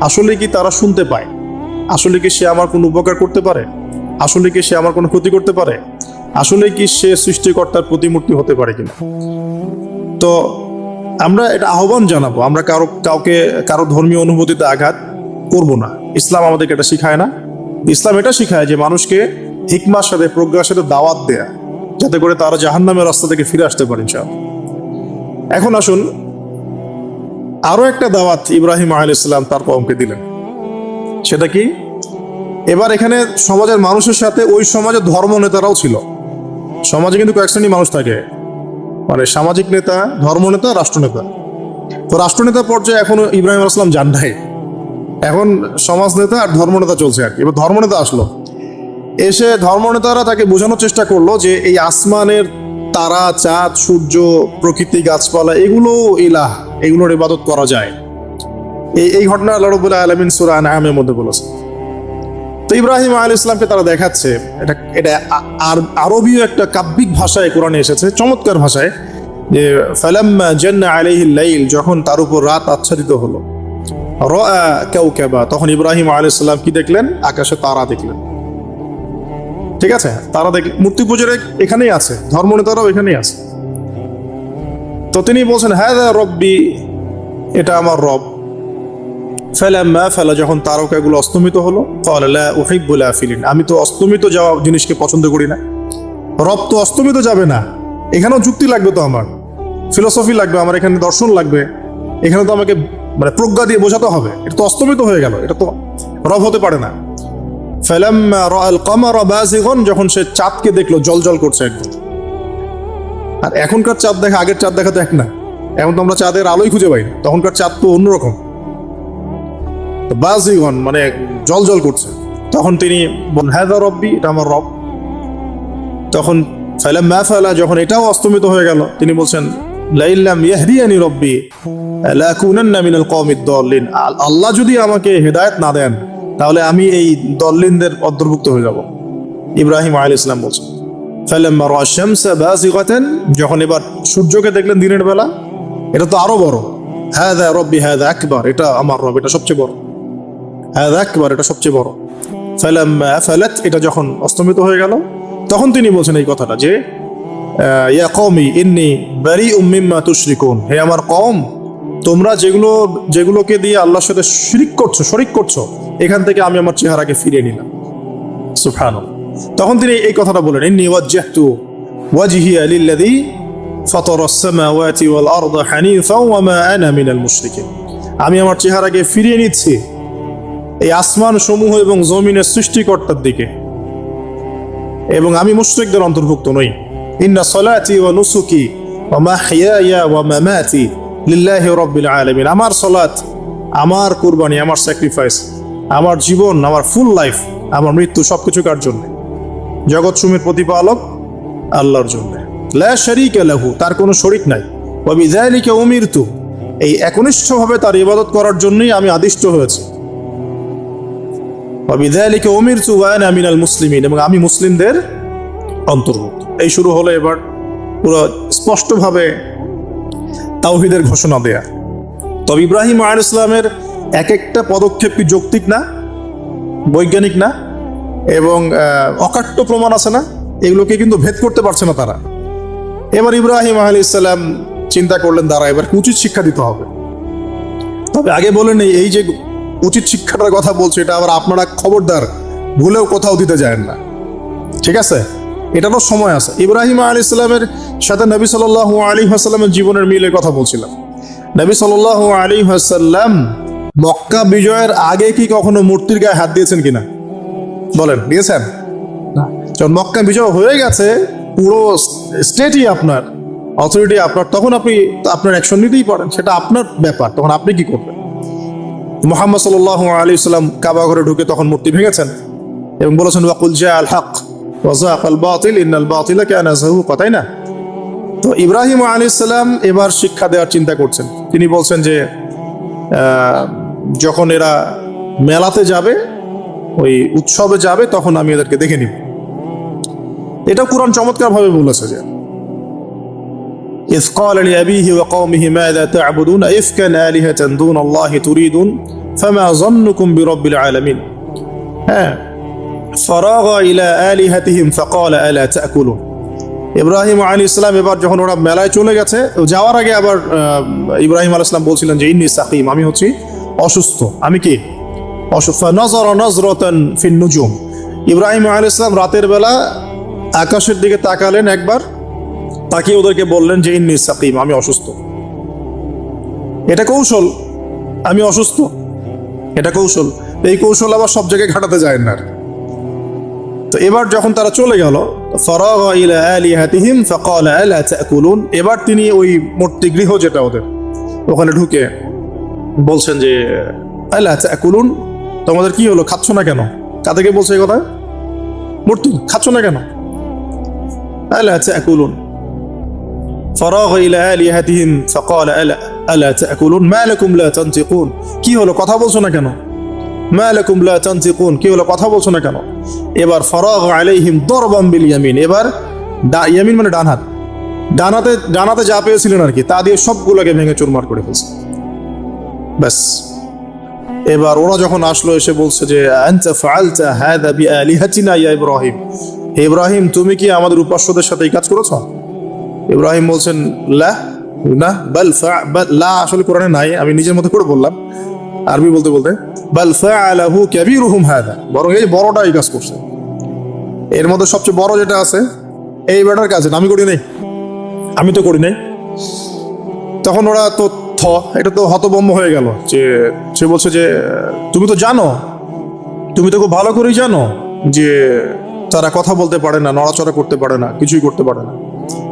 আসলে কি তারা শুনতে পায়? আসলে কি সে আমার কোনো উপকার করতে পারে? আসলে কি সে আমার কোনো ক্ষতি করতে পারে? আসলে কি সে সৃষ্টিকর্তার প্রতিমূর্তি হতে পারে কিনা? তো আমরা এটা আহ্বান জানাব। আমরা কারও, কাউকে, কারও ধর্মীয় অনুভূতিতে আঘাত করব না। ইসলাম আমাদেরকে এটা শিখায় না। ইসলাম এটা শিখায় যে মানুষকে হিকমার সাথে, প্রজ্ঞার সাথে দাওয়াত দেয়া, যাতে করে তারা জাহান্নামের রাস্তা থেকে ফিরে আসতে পারেন ইনশাআল্লাহ। এখন আসুন আরও একটা দাওয়াত ইব্রাহিম আল ইসলাম তার কমকে দিলেন। সেটা কি? এবার এখানে সমাজের মানুষের সাথে ওই সমাজের ধর্ম নেতারাও ছিল। সমাজে কিন্তু কয়েক শ্রেণি মানুষ থাকে। মানে সামাজিক নেতা, ধর্ম নেতা রাষ্ট্রনেতা তো রাষ্ট্রনেতা পর্যায়ে এখনও ইব্রাহিম আসলাম যান নাই। এখন সমাজ নেতা আর ধর্মনেতা চলছে আর কি। এবার ধর্মনেতা আসলো। এসে ধর্মনেতারা তাকে বোঝানোর চেষ্টা করল যে এই আসমানের তারা, চাঁদ, সূর্য, প্রকৃতি, গাছপালা, এগুলো ইলাহ। এগুলোর ইবাদত করা যায়। এই এই ঘটনা আল্লাহ রবুল্লাহ আলমিন সুরা আনামের মধ্যে বলেছে তো ইব্রাহিম আল ইসলামকে তারা দেখাচ্ছে, এটা এটা আর আরবীয় একটা কাব্যিক ভাষায় কোরআনে এসেছে, চমৎকার ভাষায়, যে ফালাম্মা জান্না আলাইহিল লাইল যখন তার উপর রাত আচ্ছাদিত হলো, রাআ কাউকাবা তখন ইব্রাহিম আলাইহিস সালাম কি দেখলেন? আকাশে তারা দেখলেন। ঠিক আছে? তারা দেখ মূর্তি পুজোর এখানেই আছে, ধর্মনেতারাও এখানেই আছে। তো তিনি বলছেন হ্যাঁ রব্বি, এটা আমার রব। ফেলাম্মা ফেলা, যখন তারকাগুলো অস্তমিত হলো কলা উহিবুল আফিলিন আমি তো অস্তমিত যাওয়া জিনিসকে পছন্দ করি না। রব তো অস্তমিত যাবে না। এখানেও যুক্তি লাগবে তো আমার। ফিলোসফি লাগবে, আমার এখানে দর্শন লাগবে। এখানে তো আমাকে মানে প্রজ্ঞা দিয়ে বোঝাতে হবে। এটা তো অস্তমিত হয়ে গেল, এটা তো রব হতে পারে না। ফেলাম্মা রাআল কামারা বাযিগান, যখন সে চাঁদকে দেখল জল জল করছে একদম। আর এখনকার চাঁদ দেখা আগের চাঁদ দেখা তো এক না। এখন তো আমরা চাঁদের আলোই খুঁজে পাই তখনকার চাঁদ তো অন্যরকম। বাজিগন মানে জল জল করছে। তখন তিনি হ্যাঁ রব্বি, এটা আমার রব। তখন ফেলা মা ফেলা যখন এটাও অস্তমিত হয়ে গেল, তিনি বলছেন লাইল্লাম ইয়াহদিয়ানি রব্বি লাকুনান্না মিনাল কওমিদ দল্লিন আল্লাহ যদি আমাকে হেদায়েত না দেন, তাহলে আমি এই দল্লিনদের অন্তর্ভুক্ত হয়ে যাব। ইব্রাহিম আলাইহিস ইসলাম বলছেন। যখন এবার সূর্যকে দেখলেন দিনের বেলা, এটা তো আরও বড়। হাদা রব্বি হাদা আকবার, এটা আমার রব, এটা সবচেয়ে বড়। হাদা আকবার, এটা সবচেয়ে বড়। ফালাম্মা আফালাত, এটা যখন অস্তমিত হয়ে গেল, তখন তিনি বলছেন এই কথাটা যে ইয়া কওমি ইন্নী বারিউম মিম্মা তুশরিকুন। হে আমার কওম, তোমরা যেগুলো, যেগুলোকে দিয়ে আল্লাহর সাথে শিরিক করছ, শরিক করছ, এখান থেকে আমি আমার চেহারাকে ফিরিয়ে নিলাম। সুবহানাল্লাহ। তখন তিনি এই কথাটা বলেন, ইন্নী ওয়াজ্জাহতু লিল্লাযী ফাতারা আস-সামাওয়াতি ওয়াল আরদা ওয়া মা আনা মিনাল মুশরিকিন। আমি আমার চেহারাকে ফিরিয়ে নিচ্ছি এই আসমান সমূহ এবং জমিনের সৃষ্টিকর্তার দিকে। এবং আমি মুশরিকদের অন্তর্ভুক্ত নই। ইন্না সলাতি ওয়া নুসুকি ওয়া মাহইয়ায়া ওয়া মামাতি লিল্লাহি রাব্বিল আলামিন। আমার সলাত আমার কুরবানি, আমার স্যাক্রিফাইস আমার জীবন, আমার ফুল লাইফ আমার মৃত্যু সবকিছু কার জন্য? জগৎ সুমের প্রতিপালক আল্লাহর জন্য। লা লাহু, তার কোনো শরিক নাই। ওয়া বিযালিকা উমিরতু, এই একনিষ্ঠভাবে তার ইবাদত করার জন্যই আমি আদিষ্ট হয়েছি। উমিরতু ওয়া আনা মিনাল মুসলিমিন, এবং আমি মুসলিমদের অন্তর্ভুক্ত। এই শুরু হলো এবার পুরো স্পষ্টভাবে তাওহিদের ঘোষণা দেয়া। তবে ইব্রাহিম আল ইসলামের এক একটা পদক্ষেপ কি যৌক্তিক না? বৈজ্ঞানিক না? এবং অকাট্য প্রমাণ আছে না? এগুলোকে কিন্তু ভেদ করতে পারছে না তারা। এবার ইব্রাহিম আলী ইসলাম চিন্তা করলেন দ্বারা এবার উচিত শিক্ষা দিতে হবে? তবে আগে বলেন এই যে উচিত শিক্ষাটার কথা বলছে, এটা আবার আপনারা খবরদার, ভুলেও কোথাও দিতে যায় না। ঠিক আছে? এটারও সময় আছে। ইব্রাহিম আলী ইসলামের সাথে নবী সাল আলী হাসাল্লামের জীবনের মিলের কথা বলছিলাম। নবী সাল আলী হাসাল্লাম মক্কা বিজয়ের আগে কি কখনো মূর্তির গায়ে হাত দিয়েছেন কিনা? বলেন দিয়েছেন যখন মক্কা বিজয় হয়ে গেছে পুরো স্টেটই আপনার অথরিটি আপনার তখন আপনি আপনার অ্যাকশন নিতেই পারেন সেটা আপনার ব্যাপার তখন আপনি কি করবেন? মোহাম্মদ সাল আলী সাল্লাম কাবা ঘরে ঢুকে তখন মূর্তি ভেঙেছেন এবং বলেছেন ওয়াকুল জা আল হক ওয়াজাক আল বাতিল ইন্নাল বাতিলা কানা যাহুকা তাই না? তো ইব্রাহিম আলী সাল্লাম এবার শিক্ষা দেওয়ার চিন্তা করছেন। তিনি বলছেন যে আহ, যখন এরা মেলাতে যাবে ওই উৎসবে যাবে তখন আমি এদেরকে দেখে নিব এটা কোরআন চমৎকার ভাবে বলেছে যে إذ قال لأبيه وقومه ماذا تعبدون إفكا آلهة دون الله تريدون فما ظنكم برب العالمين ها فراغ إلى آلهتهم فقال ألا تأكلون ইব্রাহিম আলী ইসলাম এবার যখন ওরা মেলায় চলে গেছে যাওয়ার আগে আবার আহ, ইব্রাহিম আলী ইসলাম বলছিলেন যে ইন্নি সাকিম আমি হচ্ছি অসুস্থ আমি কি অসুস্থ নজর নজরতন ফিন নুজুম। ইব্রাহিম আলী ইসলাম রাতের বেলা আকাশের দিকে তাকালেন একবার, তাকিয়ে ওদেরকে বললেন যে, ইন্নি সাকিম, আমি অসুস্থ। এটা কৌশল। আমি অসুস্থ। এটা কৌশল। এই কৌশল আবার সব জায়গায় ঘাটাতে যায় না। তো এবার যখন তারা চলে গেল এবার তিনি ওই মূর্তি গৃহ যেটা ওদের, ওখানে ঢুকে বলছেন যে, আলা তাকুলুন? তোমাদের কি হলো খাচ্ছ না কেন কাদেরকে বলছে এই কথা মূর্তি খাচ্ছ না কেন আলা তাকুলুন فراغ إلى آلهتهم فقال ألا ألا تأكلون ما لكم لا تنطقون কি হলো কথা বলছো না কেন ما لكم لا تنطقون কি হলো কথা বলছো না কেন এবার ফরাগ আলাইহিম দরবাম বিল ইয়ামিন এবার ডা- ইয়ামিন মানে ডান হাত ডান হাতে ডান হাতে যা পেয়েছিলেন আর কি তা দিয়ে সবগুলোকে ভেঙে চুরমার করে ফেলছে ব্যাস এবার ওরা যখন আসলো, এসে বলছে যে, আনতা ফাআলতা হাদা বিআলিহাতিনা ইয়া ইব্রাহিম? হে ইব্রাহিম, তুমি কি আমাদের উপাস্যদের সাথে এই কাজ করেছ? ইব্রাহিম বলছেন, লা, না, বাল লা আসলে কোরআনে নাই, আমি নিজের মতো করে বললাম। আরবি বলতে বলতে, বাল ফাআলাহু কাবীরুহুম হাদা বরং এই বড়টা এই কাজ করছে। এর মধ্যে সবচেয়ে বড় যেটা আছে, এই বেটার কাজ আমি করি নাই। আমি তো করি নাই। তখন ওরা তো থ এটা তো হতবম্ব হয়ে গেল যে সে বলছে যে, তুমি তো জানো, তুমি তো খুব ভালো করেই জানো যে তারা কথা বলতে পারে না, নড়াচড়া করতে পারে না, কিছুই করতে পারে না।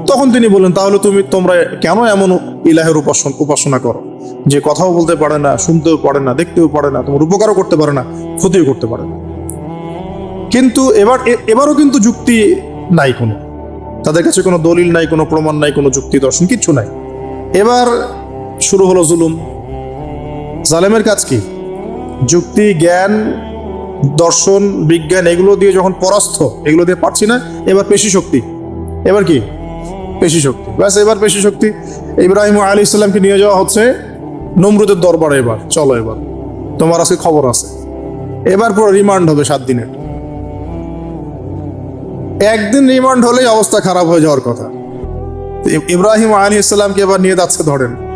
তখন তিনি বললেন, তাহলে তুমি, তোমরা কেন এমন ইলাহের উপাসন, উপাসনা করো? যে কথাও বলতে পারে না, শুনতেও পারে না, দেখতেও পারে না, তোমার উপকারও করতে পারে না, ক্ষতিও করতে পারে না। কিন্তু এবার এবারও কিন্তু যুক্তি নাই কোনো। তাদের কাছে কোনো দলিল নাই, কোনো প্রমাণ নাই, কোনো যুক্তি দর্শন, কিচ্ছু নাই। এবার শুরু হলো জুলুম। জালেমের কাজ কি? যুক্তি, জ্ঞান, দর্শন, বিজ্ঞান, এগুলো দিয়ে যখন পরাস্ত, এগুলো দিয়ে পারছি না, এবার পেশি শক্তি। এবার কি? পেশি শক্তি। ব্যাস, এবার পেশি শক্তি। ইব্রাহিম আলী ইসলামকে নিয়ে যাওয়া হচ্ছে নমরুদের দরবারে এবার। চলো এবার। তোমার আজকে খবর আছে। এবার পুরো রিমান্ড হবে সাত দিনের। একদিন রিমান্ড হলেই অবস্থা খারাপ হয়ে যাওয়ার কথা। ইব্রাহিম আলী ইসলামকে এবার নিয়ে যাচ্ছে ধরেন।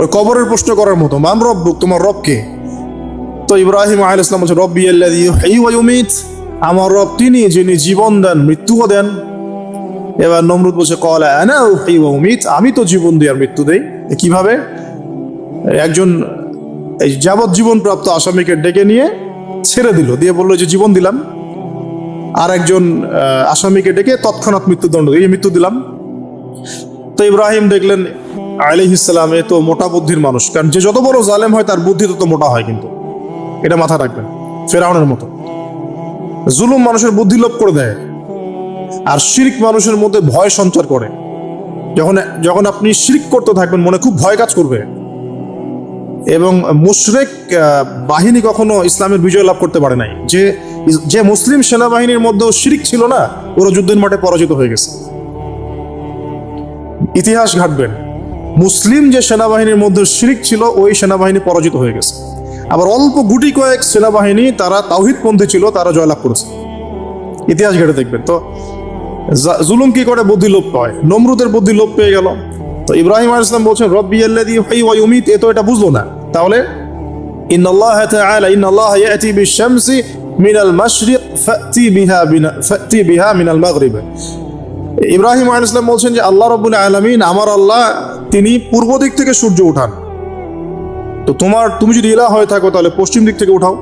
ওই কবরের প্রশ্ন করার মতো মান রব, তোমার রব কে? তো ইব্রাহিম আহ ইসলাম বলছে ওয়া ইউমীত। আমার রব তিনি, যিনি জীবন দেন, মৃত্যুও দেন। এবার নমরুদ বলছে, কলা ওয়া আমি তো জীবন দিই আর মৃত্যু দেই। কীভাবে? একজন এই যাবজ্জীবন প্রাপ্ত আসামিকে ডেকে নিয়ে ছেড়ে দিল, দিয়ে বলল যে জীবন দিলাম। আর একজন আসামিকে ডেকে তৎক্ষণাৎ মৃত্যুদণ্ড দিয়ে মৃত্যু দিলাম। তো ইব্রাহিম দেখলেন আলাইহ ইসলাম তো মোটা বুদ্ধির মানুষ। কারণ যে যত বড় জালেম হয়, তার বুদ্ধি তত মোটা হয় কিন্তু। এটা মাথা রাখবেন। ফেরাউনের মতো। জুলুম মানুষের বুদ্ধি লোপ করে দেয়। আর শিরিক মানুষের মধ্যে ভয় সঞ্চার করে। যখন যখন আপনি শিরিক করতে থাকবেন, মনে খুব ভয় কাজ করবে। এবং মুশরেক বাহিনী কখনো ইসলামের বিজয় লাভ করতে পারে নাই। যে যে মুসলিম সেনাবাহিনীর মধ্যেও শিরিক ছিল না, ওরা যুদ্ধের মাঠে পরাজিত হয়ে গেছে। ইতিহাস ঘাটবেন। মুসলিম যে সেনাবাহিনীর মধ্যে শিরিক ছিল, ওই সেনাবাহিনী পরাজিত হয়ে গেছে। আবার অল্প গুটি কয়েক সেনাবাহিনী তারা তাওহিদপন্থী ছিল, তারা জয়লাভ করেছে। ইতিহাস ঘেটে দেখবেন, তো জুলুম কি করে বুদ্ধি লোপ পায়? নমরুদের বুদ্ধি লোপ পেয়ে গেল। তো ইব্রাহিম আলাইহিস ইসলাম বলছেন, রব্বি ইউমীত এ তো এটা বুঝলো না। তাহলে বিশ-শামসি মিনাল মাশরিক ফাতি বিহা বিনা ফাতি বিহা মিনাল মাগরিব ইব্রাহিম আলাইহিস সালাম বলছেন যে, আল্লাহ রাব্বুল আলামিন আমার আল্লাহ, তিনি পূর্ব দিক থেকে সূর্য উঠান। তো তোমার, তুমি যদি ইলা হয়ে থাকো, তাহলে পশ্চিম দিক থেকে উঠাও।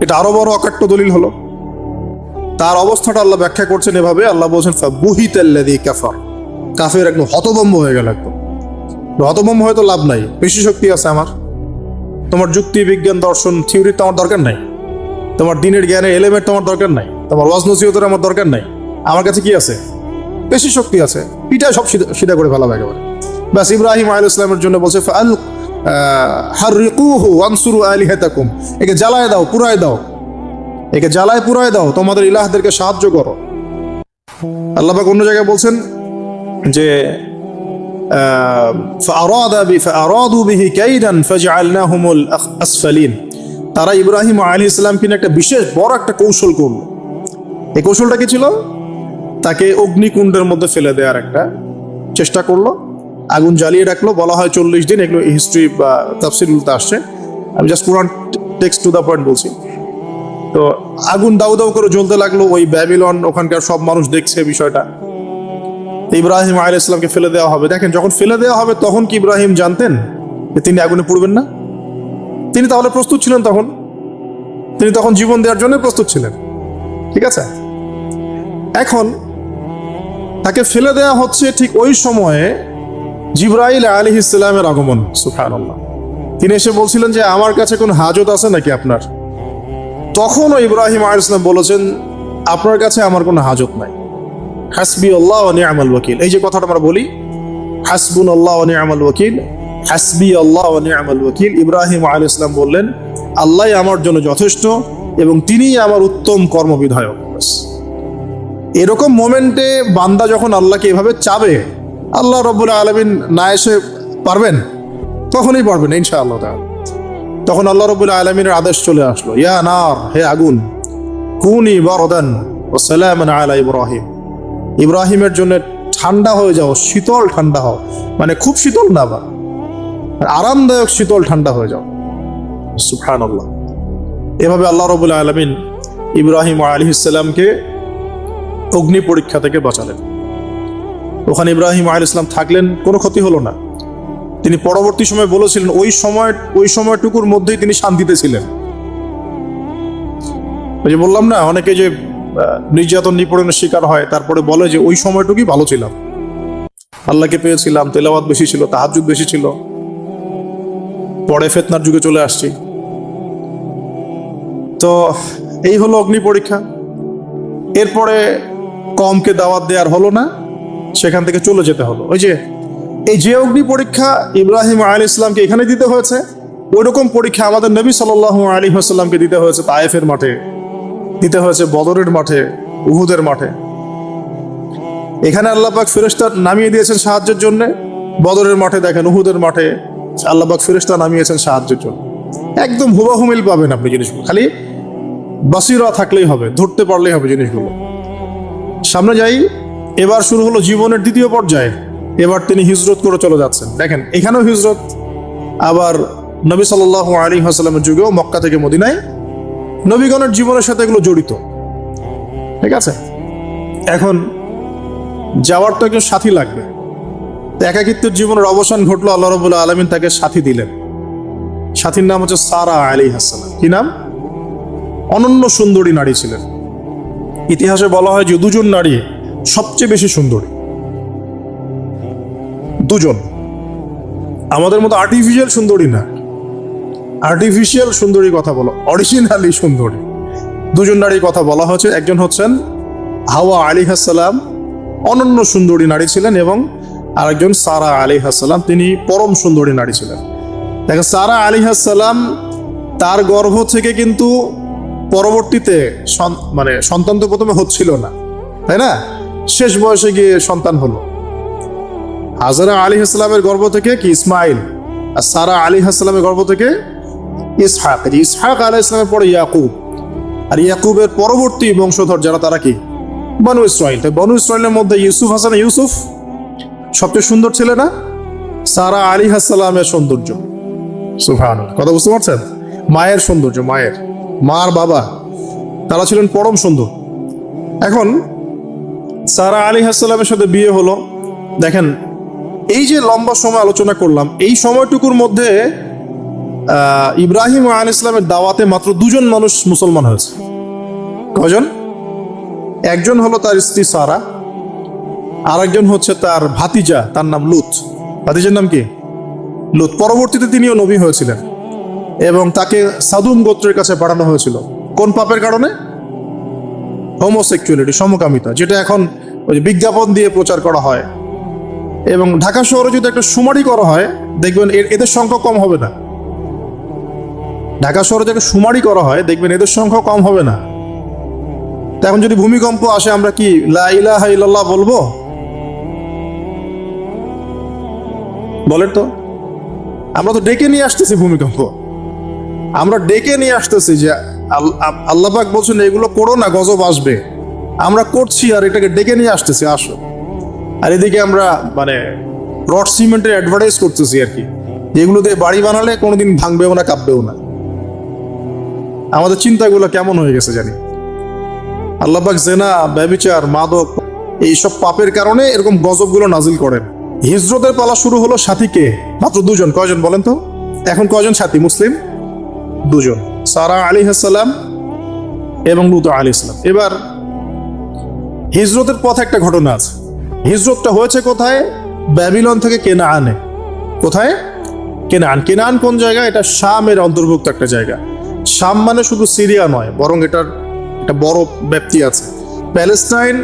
এটা আরও বড় অকাট্য দলিল হলো। তার অবস্থাটা আল্লাহ ব্যাখ্যা করছেন এভাবে। আল্লাহ বলছেন কাফার। কাফের একদম হতবম্ব হয়ে গেল একদম। হতবম্ব হয়তো লাভ নাই। বেশি শক্তি আছে আমার। তোমার যুক্তি, বিজ্ঞান, দর্শন, থিওরি তো আমার দরকার নাই। তোমার দিনের জ্ঞানের এলিমেন্ট তোমার দরকার নাই। তোমার ওয়াজ আমার দরকার নাই। আমার কাছে কি আছে? বেশি শক্তি আছে। পিঠা সব সিধা করে ফেলাবে একেবারে। বাস ইব্রাহিম আল ইসলামের জন্য বলছে একে জ্বালায় দাও পুরায় দাও। একে জ্বালায় পুরায় দাও। তোমাদের ইলাহদেরকে সাহায্য করো। অন্য জায়গায় বলছেন যে তারা ইব্রাহিম আলী ইসলাম কিনে একটা বিশেষ বড় একটা কৌশল করল। এই কৌশলটা কি ছিল? তাকে অগ্নিকুণ্ডের মধ্যে ফেলে দেওয়ার একটা চেষ্টা করল। আগুন জ্বালিয়ে রাখল, বলা হয় চল্লিশ দিন, এগুলো হিস্ট্রি বা তাফসিলগুলোতে আসছে। আমি জাস্ট পুরান টেক্সট টু দ্য পয়েন্ট বলছি। তো আগুন দাউ দাউ করে জ্বলতে লাগল, ওই ব্যাবিলন, ওখানকার সব মানুষ দেখছে বিষয়টা। ইব্রাহিম আলী ইসলামকে ফেলে দেওয়া হবে। দেখেন, যখন ফেলে দেওয়া হবে, তখন কি ইব্রাহিম জানতেন যে তিনি আগুনে পুড়বেন না? তিনি তাহলে প্রস্তুত ছিলেন তখন? তিনি তখন জীবন দেওয়ার জন্য প্রস্তুত ছিলেন। ঠিক আছে? এখন তাকে ফেলে দেওয়া হচ্ছে ঠিক ওই সময়ে জিব্রাইল আলী ইসলামের আগমন সুফান তিনি এসে বলছিলেন যে, আমার কাছে কোন হাজত আছে নাকি আপনার? তখনও ইব্রাহিম আলী ইসলাম বলেছেন, আপনার কাছে আমার কোনো হাজত নাই। হাসবি আল্লাহ নিয়ামাল ওয়াকিল। এই যে কথাটা আমরা বলি হাসবুন আল্লাহ নিয়ামাল ওয়াকিল হাসবি আল্লাহ নিয়ামাল ওয়াকিল। ইব্রাহিম আলী ইসলাম বললেন, আল্লাহ আমার জন্য যথেষ্ট এবং তিনিই আমার উত্তম কর্মবিধায়ক। এরকম মোমেন্টে বান্দা যখন আল্লাহকে এভাবে চাবে, আল্লাহ রব্বুল আলমিন না এসে পারবেন? তখনই পারবেন ইনশা আল্লাহ তখন আল্লাহ রব্বুল আলমিনের আদেশ চলে আসলো, ইয়া নার, হে আগুন, কুনি বরদান ও সালামান আলা ইব্রাহিম। ইব্রাহিমের জন্য ঠান্ডা হয়ে যাও, শীতল ঠান্ডা হও। মানে খুব শীতল না বা আরামদায়ক শীতল ঠান্ডা হয়ে যাও। সুফান আল্লাহ এভাবে আল্লাহ রবুল আলমিন ইব্রাহিম আলী ইসলামকে অগ্নি পরীক্ষা থেকে বাঁচালেন। ওখানে ইব্রাহিম আলী ইসলাম থাকলেন, কোনো ক্ষতি হলো না। তিনি পরবর্তী সময় বলেছিলেন, ওই সময়, ওই সময়টুকুর মধ্যেই তিনি শান্তিতে ছিলেন। যে বললাম না, অনেকে যে নির্যাতন নিপীড়নের শিকার হয়, তারপরে বলে যে, ওই সময়টুকুই ভালো ছিলাম। আল্লাহকে পেয়েছিলাম, তেলাওয়াত বেশি ছিল তাহাজুদ বেশি ছিল। পরে ফেতনার যুগে চলে আসছি। তো, এই হলো অগ্নি পরীক্ষা। এরপরে কমকে দাওয়াত দেওয়ার হলো না, সেখান থেকে চলে যেতে হলো। ওই যে, এই যে অগ্নি পরীক্ষা ইব্রাহিম আলী ইসলামকে এখানে দিতে হয়েছে ওই রকম পরীক্ষা আমাদের নবী সাল আলী আসাল্লামকে দিতে হয়েছে তায়েফের মাঠে, দিতে হয়েছে বদরের মাঠে, উহুদের মাঠে। এখানে আল্লাপাক ফেরেস্তা নামিয়ে দিয়েছেন সাহায্যের জন্য, বদরের মাঠে দেখেন, উহুদের মাঠে আল্লাপাক ফেরেস্তা নামিয়েছেন সাহায্যের জন্য। একদম হুবাহুমিল পাবেন আপনি জিনিসগুলো, খালি বাসিরা থাকলেই হবে, ধরতে পারলেই হবে জিনিসগুলো। সামনে যাই, এবার শুরু হলো জীবনের দ্বিতীয় পর্যায়ে। এবার তিনি হিজরত করে চলে যাচ্ছেন। দেখেন, এখানেও হিজরত। আবার নবী সাল্লাহ আলী হাসালামের যুগেও মক্কা থেকে মদিনায়। নবীগণের জীবনের সাথে এগুলো জড়িত। ঠিক আছে? এখন যাওয়ার তো একজন সাথী লাগবে। একাকিত্বের জীবনের অবসান ঘটলো, আল্লাহ রবুল্লাহ আলমিন তাকে সাথী দিলেন। সাথীর নাম হচ্ছে সারা আলী হাসালাম কি নাম? অনন্য সুন্দরী নারী ছিলেন। ইতিহাসে বলা হয় যে দুজন নারী সবচেয়ে বেশি সুন্দরী। দুজন। আমাদের মতো আর্টিফিশিয়াল সুন্দরী না। আর্টিফিশিয়াল সুন্দরী কথা বলো অরিজিনালি সুন্দরী। দুজন নারীর কথা বলা হয়েছে, একজন হচ্ছেন হাওয়া আলী হাসালাম অনন্য সুন্দরী নারী ছিলেন এবং আরেকজন সারা আলী হাসালাম তিনি পরম সুন্দরী নারী ছিলেন। দেখেন, সারা আলী হাসালাম তার গর্ভ থেকে কিন্তু পরবর্তীতে মানে সন্তান তো প্রথমে হচ্ছিল না, তাই না? শেষ বয়সে গিয়ে সন্তান হলো। হাজারা আলী হাসলামের গর্ভ থেকে কি ইসমাইল? আর সারা আলী হাসলামের গর্ভ থেকে ইসহাক। ইসহাক আলী ইসলামের পরে ইয়াকুব। আর ইয়াকুবের পরবর্তী বংশধর যারা, তারা কি? বনু ইসরাইল। তাই বনু ইসরাইলের মধ্যে ইউসুফ হাসান ইউসুফ সবচেয়ে সুন্দর ছিল না? সারা আলী হাসালামের সৌন্দর্য। সুফান কথা বুঝতে পারছেন? মায়ের সৌন্দর্য, মায়ের। মার বাবা, তারা ছিলেন পরম সুন্দর। এখন সারা আলী হাসালামের সাথে বিয়ে হলো। দেখেন, এই যে লম্বা সময় আলোচনা করলাম, এই সময়টুকুর মধ্যে ইব্রাহিম আল ইসলামের দাওয়াতে মাত্র দুজন মানুষ মুসলমান হয়েছে। কজন একজন হলো তার স্ত্রী সারা আর একজন হচ্ছে তার ভাতিজা, তার নাম লুত। ভাতিজার নাম কি? লুত। পরবর্তীতে তিনিও নবী হয়েছিলেন। এবং তাকে সাদুম গোত্রের কাছে পাঠানো হয়েছিল। কোন পাপের কারণে? হোমোসেক্সুয়ালিটি সমকামিতা, যেটা এখন ওই বিজ্ঞাপন দিয়ে প্রচার করা হয়। এবং ঢাকা শহরে যদি একটা সুমারি করা হয়, দেখবেন এদের সংখ্যা কম হবে না। ঢাকা শহরে যদি একটা সুমারি করা হয়, দেখবেন এদের সংখ্যা কম হবে না। এখন যদি ভূমিকম্প আসে, আমরা কি লা ইলাহা ইল্লাল্লাহ বলব? বলেন তো। আমরা তো ডেকে নিয়ে আসতেছি ভূমিকম্প। আমরা ডেকে নিয়ে আসতেছি যে আল- আ- আল্লাহ পাক বলছেন, এগুলো করো না, গজব আসবে। আমরা করছি আর এটাকে ডেকে নিয়ে আসতেছি, আসো। আর এদিকে আমরা মানে রড সিমেন্টের অ্যাডভার্টাইজ করতেছি আর কি। এগুলো দিয়ে বাড়ি বানালে কোনোদিন ভাঙবেও না, কাঁপবেও না। আমাদের চিন্তাগুলো কেমন হয়ে গেছে জানি। আল্লাহবাক জেনা, ব্যবিচার, মাদক, এইসব পাপের কারণে এরকম গজবগুলো নাজিল করেন। হিজরতের পালা শুরু হলো সাথীকে, মাত্র দুজন। কয়জন বলেন তো? এখন কয়জন সাথী? মুসলিম? দুজন, সারা আলী হাসালাম এবং লুত আলী ইসলাম এবার হিজরতের পথে একটা ঘটনা আছে। হিজরতটা হয়েছে কোথায়? ব্যাবিলন থেকে কেনা আনে কোথায়? কেনান। কেনান কোন জায়গা? এটা শামের অন্তর্ভুক্ত একটা জায়গা। শাম মানে শুধু সিরিয়া নয়, বরং এটার একটা বড় ব্যাপ্তি আছে। প্যালেস্টাইন,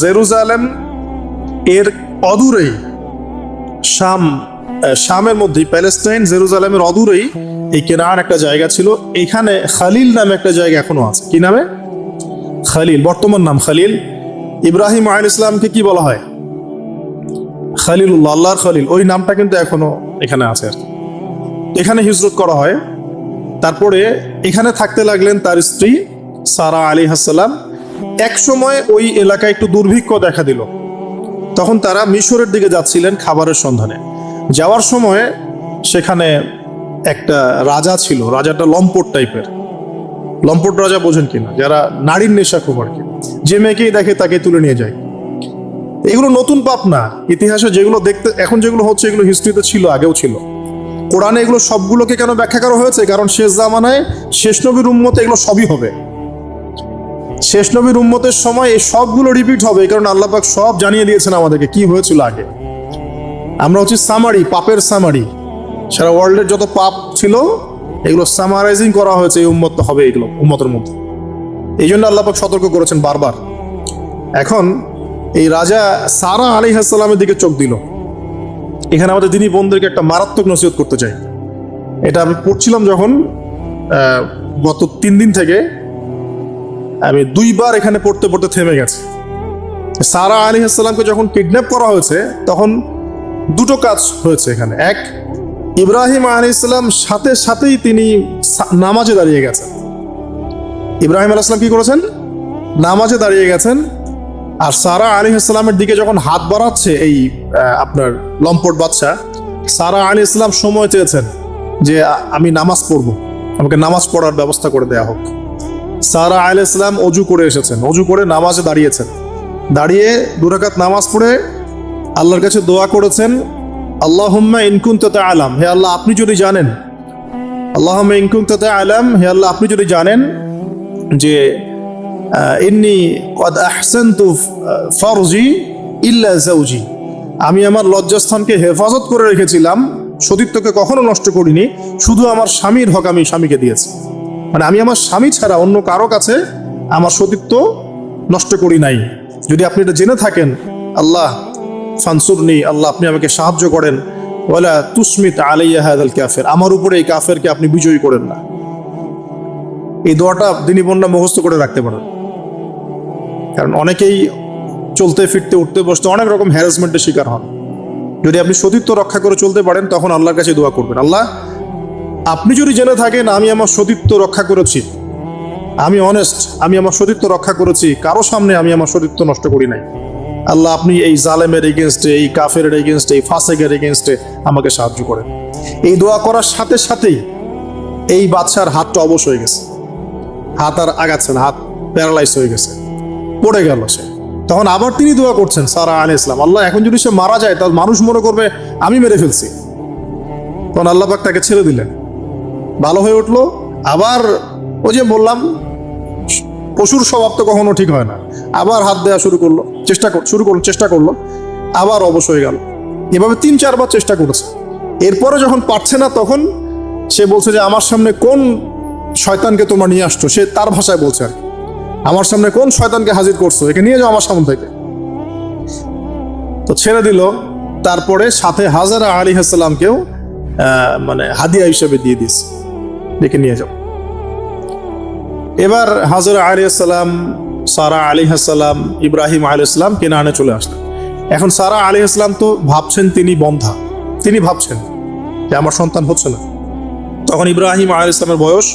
জেরুজালেম, এর অদূরেই শাম শামের মধ্যেই প্যালেস্টাইন জেরুজালেমের অদূরেই এই কেনার একটা জায়গা ছিল। এখানে খালিল নামে একটা জায়গা এখনও আছে। কি নামে? খালিল, বর্তমান নাম খালিল। ইব্রাহিম আইন ইসলামকে কি বলা হয়? খালিলুল্লাহ, আল্লাহর খালিল। ওই নামটা কিন্তু এখনও এখানে আছে আর এখানে হিজরত করা হয়। তারপরে এখানে থাকতে লাগলেন তার স্ত্রী সারা আলী হাসালাম এক সময় ওই এলাকায় একটু দুর্ভিক্ষ দেখা দিল। তখন তারা মিশরের দিকে যাচ্ছিলেন খাবারের সন্ধানে। যাওয়ার সময় সেখানে একটা রাজা ছিল, রাজাটা লম্পট টাইপের। লম্পট রাজা বোঝেন কিনা? যারা নারীর নেশা খুব আর কি। যে মেয়েকেই দেখে তাকে তুলে নিয়ে যায়। এগুলো নতুন পাপ না। ইতিহাসে যেগুলো দেখতে, এখন যেগুলো হচ্ছে, এগুলো হিস্ট্রিতে ছিল, আগেও ছিল। কোরআনে এগুলো সবগুলোকে কেন ব্যাখ্যা করা হয়েছে? কারণ শেষ জামানায় শেষ নবীর উম্মতে এগুলো সবই হবে। শেষ নবীর উম্মতের সময় এই সবগুলো রিপিট হবে। কারণ কারণে আল্লাহ পাক সব জানিয়ে দিয়েছেন আমাদেরকে কি হয়েছিল আগে। আমরা হচ্ছে সামারি পাপের সামারি সারা ওয়ার্ল্ডের যত পাপ ছিল, এগুলো সামারাইজিং করা হয়েছে, এই উম্মত হবে এগুলো, উম্মতের মধ্যে। এই জন্য আল্লাহ পাক সতর্ক করেছেন বারবার। এখন এই রাজা সারা আলী হাসালামের দিকে চোখ দিল। এখানে আমাদের দিনী বোনদেরকে একটা মারাত্মক নসিহত করতে চাই। এটা আমি পড়ছিলাম যখন গত তিন দিন থেকে, আমি দুইবার এখানে পড়তে পড়তে থেমে গেছে। সারা আলী হাসালামকে যখন কিডন্যাপ করা হয়েছে, তখন দুটো কাজ হয়েছে এখানে। এক, ইব্রাহিম আলী ইসলাম সাথে সাথেই তিনি নামাজে দাঁড়িয়ে গেছেন। ইব্রাহিম আলাইসলাম কি করেছেন? নামাজে দাঁড়িয়ে গেছেন। আর সারা আলী ইসলামের দিকে যখন হাত বাড়াচ্ছে এই আপনার লম্পট বাচ্চা, সারা আলী ইসলাম সময় চেয়েছেন যে আমি নামাজ পড়ব। আমাকে নামাজ পড়ার ব্যবস্থা করে দেয়া হোক। সারা আলী ইসলাম অজু করে এসেছেন। অজু করে নামাজে দাঁড়িয়েছেন। দাঁড়িয়ে দুরাকাত নামাজ পড়ে আল্লাহর কাছে দোয়া করেছেন, আল্লাহুম্মা ইনকুন তাতে আলাম হে আল্লাহ, আপনি যদি জানেন, আল্লাহুম্মা ইনকুন তাতে আলাম হে আল্লাহ, আপনি যদি জানেন যে ইন্নি কদ আহসানতু ফরজি ইল্লা আমি আমার লজ্জাস্থানকে হেফাজত করে রেখেছিলাম, সতীত্বকে কখনো নষ্ট করিনি, শুধু আমার স্বামীর হক আমি স্বামীকে দিয়েছি। মানে আমি আমার স্বামী ছাড়া অন্য কারও কাছে আমার সতীত্ব নষ্ট করি নাই। যদি আপনি এটা জেনে থাকেন, আল্লাহ ফানসুরনি, আল্লাহ আপনি আমাকে সাহায্য করেন। ওয়ালা তুসমিত আলাইয়া হাদাল কাফের। আমার উপরে এই কাফেরকে আপনি বিজয়ী করেন না। এই দোয়াটা দিনী বন্যা মুখস্থ করে রাখতে পারেন। কারণ অনেকেই চলতে ফিরতে, উঠতে বসতে অনেক রকম হ্যারাসমেন্টের শিকার হন। যদি আপনি সতীত্ব রক্ষা করে চলতে পারেন, তখন আল্লাহর কাছে দোয়া করবেন। আল্লাহ, আপনি যদি জেনে থাকেন, আমি আমার সতীত্ব রক্ষা করেছি। আমি অনেস্ট আমি আমার সতীত্ব রক্ষা করেছি। কারও সামনে আমি আমার সতীত্ব নষ্ট করি নাই। আল্লাহ আপনি এই জালেমের এগেনস্টে এই কাফের এগেনস্টে এই ফাসেকের এগেনস্টে আমাকে সাহায্য করেন। এই দোয়া করার সাথে সাথেই এই বাচ্চার হাতটা অবশ হয়ে গেছে। হাত আর আগাচ্ছে না, হাত প্যারালাইজ হয়ে গেছে। পড়ে গেল সে। তখন আবার তিনি দোয়া করছেন, সারা আলী ইসলাম আল্লাহ, এখন যদি সে মারা যায়, তাহলে মানুষ মনে করবে আমি মেরে ফেলছি। তখন আল্লাহ পাক তাকে ছেড়ে দিলেন। ভালো হয়ে উঠল। আবার ওই যে বললাম পশুর স্বভাব তো কখনো ঠিক হয় না। আবার হাত দেওয়া শুরু করল, চেষ্টা শুরু করল, চেষ্টা করল, আবার অবশ হয়ে গেল। এভাবে তিন, চারবার চেষ্টা করেছে। এরপরে যখন পারছে না তখন সে বলছে যে, আমার সামনে কোন শয়তানকে তোমরা নিয়ে আসছো? সে তার ভাষায় বলছে আর আমার সামনে কোন শয়তানকে হাজির করছ? একে নিয়ে যাও আমার সামনে থেকে। তো ছেড়ে দিল। তারপরে সাথে হাজারা আলী হাসালামকেও মানে হাদিয়া হিসেবে দিয়ে দিস ডেকে নিয়ে যাও। এবার হাজরা আলী সালাম, সারা আলী হাসালাম ইব্রাহিম আলী ইসলাম কেনানে চলে আসলেন। এখন সারা আলী ইসলাম তো ভাবছেন তিনি বন্ধা। তিনি ভাবছেন যে আমার সন্তান হচ্ছে না। তখন ইব্রাহিম আলী ইসলামের বয়স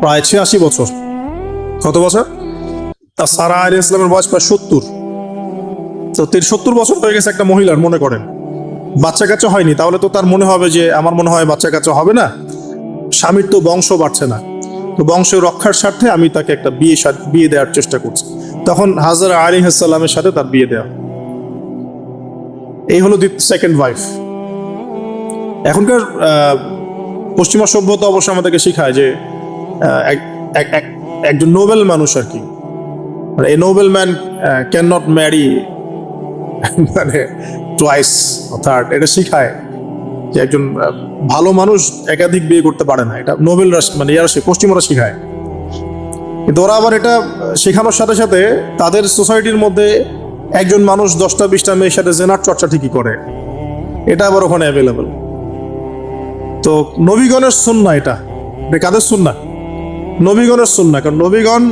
প্রায় ছিয়াশি বছর। কত বছর? তা সারা আলী বয়স প্রায় সত্তর। তো তিনি সত্তর বছর হয়ে গেছে একটা মহিলার, মনে করেন। বাচ্চা কাচ্চা হয়নি, তাহলে তো তার মনে হবে যে, আমার মনে হয় বাচ্চা কাচ্চা হবে না। স্বামীর তো বংশ বাড়ছে না। বংশ রক্ষার স্বার্থে আমি তাকে একটা বিয়ে বিয়ে দেওয়ার চেষ্টা করছি। তখন হাজার আলী হাসাল্লামের সাথে তার বিয়ে দেওয়া। এই হলো সেকেন্ড ওয়াইফ এখনকার পশ্চিমা সভ্যতা অবশ্য আমাদেরকে শেখায় যে একজন নোবেল মানুষ আর কি। মানে a noble man cannot marry মানে টুয়াইস থার্ড এটা শেখায়। যে একজন ভালো মানুষ একাধিক বিয়ে করতে পারে না। এটা নোবেল মানে ইয়ারা পশ্চিমরা শেখায়। কিন্তু ওরা আবার এটা শেখানোর সাথে সাথে তাদের সোসাইটির মধ্যে একজন মানুষ দশটা, বিশটা মেয়ের সাথে জেনার চর্চা ঠিকই করে। এটা আবার ওখানে অ্যাভেলেবল তো নবীগণের সুন্না এটা। এটা কাদের সুন্না? নবীগণের সুন্না। কারণ নবীগণ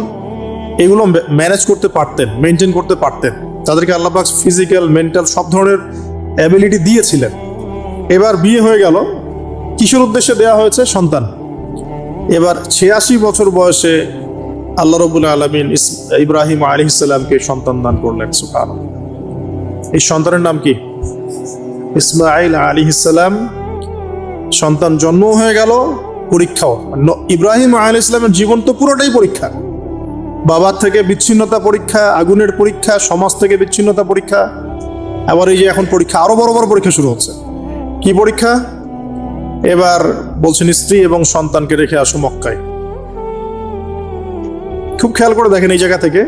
এগুলো ম্যানেজ করতে পারতেন মেনটেন করতে পারতেন। তাদেরকে আল্লাপাক ফিজিক্যাল মেন্টাল সব ধরনের অ্যাবিলিটি দিয়েছিলেন। এবার বিয়ে হয়ে গেল। কিশোর উদ্দেশ্যে দেয়া হয়েছে সন্তান। এবার ছিয়াশি বছর বয়সে আল্লাহ রবুল আলমিন ইব্রাহিম আলী ইসলামকে সন্তান দান করলেন সুখান এই সন্তানের নাম কি? ইসমাইল আলী ইসলাম সন্তান জন্ম হয়ে গেল, পরীক্ষাও। ইব্রাহিম আলী ইসলামের জীবন তো পুরোটাই পরীক্ষা। বাবার থেকে বিচ্ছিন্নতা পরীক্ষা, আগুনের পরীক্ষা, সমাজ থেকে বিচ্ছিন্নতা পরীক্ষা। আবার এই যে এখন পরীক্ষা, আরও বড় বড় পরীক্ষা শুরু হচ্ছে। কি পরীক্ষা? এবার বলছেন স্ত্রী এবং সন্তানকে রেখে আসো মক্কায়। খুব খেয়াল করে দেখেন এই জায়গা থেকে।